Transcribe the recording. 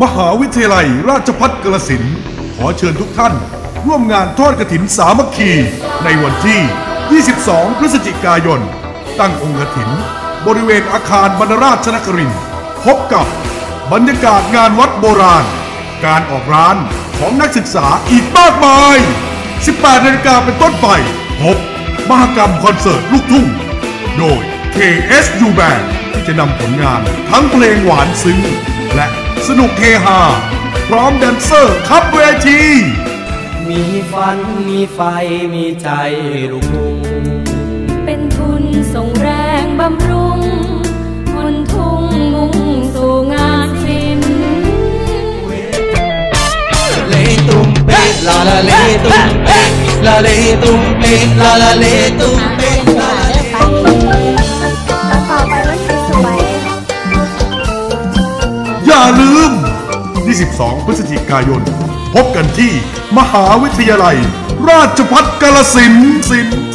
มหาวิทยาลัยราชภัฏกรสินขอเชิญทุกท่าน ร่วมงานทอดกระถินสามัคคี ในวันที่ 22 พฤศจิกายน ตั้งองค์กระถิน บริเวณอาคารบรรณราชนครินพบกับบรรยากาศงานวัดโบราณ การออกร้านของนักศึกษาอีกมากมาย 18นาฬิกาเป็นต้นไป พบมหกรรมคอนเสิร์ตลูกทุ่ง โดย KSU Band จะนำผลงานทั้งเพลงหวานซึ้ง สนุกเฮฮาพร้อมแดนเซอร์ขับเวที มีฝันมีไฟมีใจลุกลุ่งเป็นทุนส่งแรงบำรุงคนทุ่งมุ่งสู่งานศิลป์เลตุมเปะลาลาเลตุมเปะลาเลตุมเปะลาลาเลตุมเปะ อย่าลืม 22 พฤศจิกายน พบกันที่มหาวิทยาลัย ราชภัฏกาลสินสินธุ์